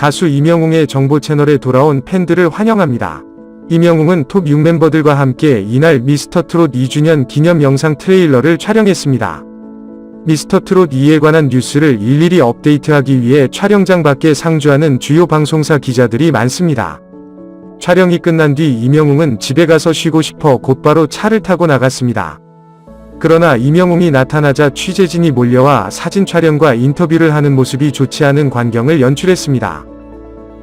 가수 이명웅의 정보 채널에 돌아온 팬들을 환영합니다. 이명웅은 톱 6멤버들과 함께 이날 미스터 트롯 2주년 기념 영상 트레일러를 촬영했습니다. 미스터 트롯 2에 관한 뉴스를 일일이 업데이트하기 위해 촬영장 밖에 상주하는 주요 방송사 기자들이 많습니다. 촬영이 끝난 뒤 이명웅은 집에 가서 쉬고 싶어 곧바로 차를 타고 나갔습니다. 그러나 이명웅이 나타나자 취재진이 몰려와 사진 촬영과 인터뷰를 하는 모습이 좋지 않은 광경을 연출했습니다.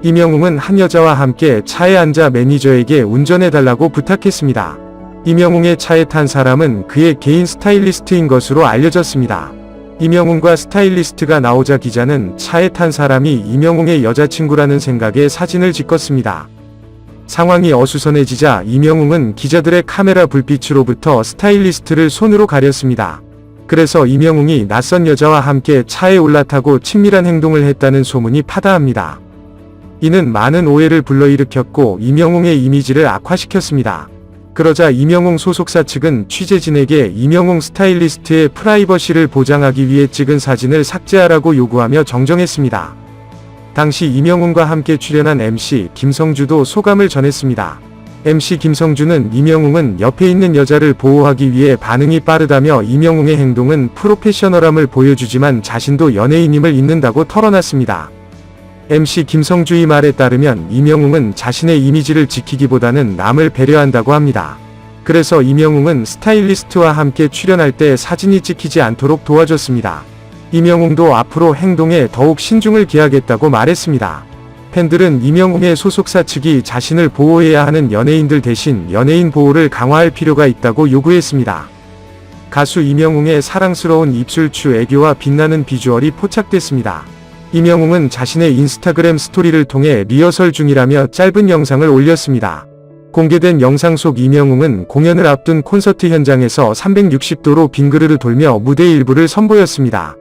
이명웅은 한 여자와 함께 차에 앉아 매니저에게 운전해달라고 부탁했습니다. 이명웅의 차에 탄 사람은 그의 개인 스타일리스트인 것으로 알려졌습니다. 이명웅과 스타일리스트가 나오자 기자는 차에 탄 사람이 이명웅의 여자친구라는 생각에 사진을 찍었습니다. 상황이 어수선해지자 이명웅은 기자들의 카메라 불빛으로부터 스타일리스트를 손으로 가렸습니다. 그래서 이명웅이 낯선 여자와 함께 차에 올라타고 친밀한 행동을 했다는 소문이 파다합니다. 이는 많은 오해를 불러일으켰고 이명웅의 이미지를 악화시켰습니다. 그러자 이명웅 소속사 측은 취재진에게 이명웅 스타일리스트의 프라이버시를 보장하기 위해 찍은 사진을 삭제하라고 요구하며 정정했습니다. 당시 이명웅과 함께 출연한 MC 김성주도 소감을 전했습니다. MC 김성주는 이명웅은 옆에 있는 여자를 보호하기 위해 반응이 빠르다며 이명웅의 행동은 프로페셔널함을 보여주지만 자신도 연예인임을 잊는다고 털어놨습니다. MC 김성주의 말에 따르면 이명웅은 자신의 이미지를 지키기보다는 남을 배려한다고 합니다. 그래서 이명웅은 스타일리스트와 함께 출연할 때 사진이 찍히지 않도록 도와줬습니다. 이명웅도 앞으로 행동에 더욱 신중을 기하겠다고 말했습니다. 팬들은 이명웅의 소속사 측이 자신을 보호해야 하는 연예인들 대신 연예인 보호를 강화할 필요가 있다고 요구했습니다. 가수 이명웅의 사랑스러운 입술추 애교와 빛나는 비주얼이 포착됐습니다. 이명웅은 자신의 인스타그램 스토리를 통해 리허설 중이라며 짧은 영상을 올렸습니다. 공개된 영상 속 이명웅은 공연을 앞둔 콘서트 현장에서 360도로 빙그르르 돌며 무대 일부를 선보였습니다.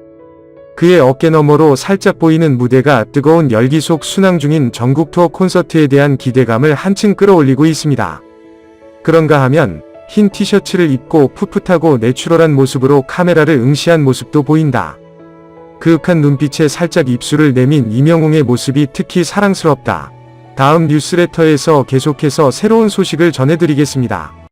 그의 어깨 너머로 살짝 보이는 무대가 뜨거운 열기 속 순항 중인 전국 투어 콘서트에 대한 기대감을 한층 끌어올리고 있습니다. 그런가 하면 흰 티셔츠를 입고 풋풋하고 내추럴한 모습으로 카메라를 응시한 모습도 보인다. 그윽한 눈빛에 살짝 입술을 내민 이명웅의 모습이 특히 사랑스럽다. 다음 뉴스레터에서 계속해서 새로운 소식을 전해드리겠습니다.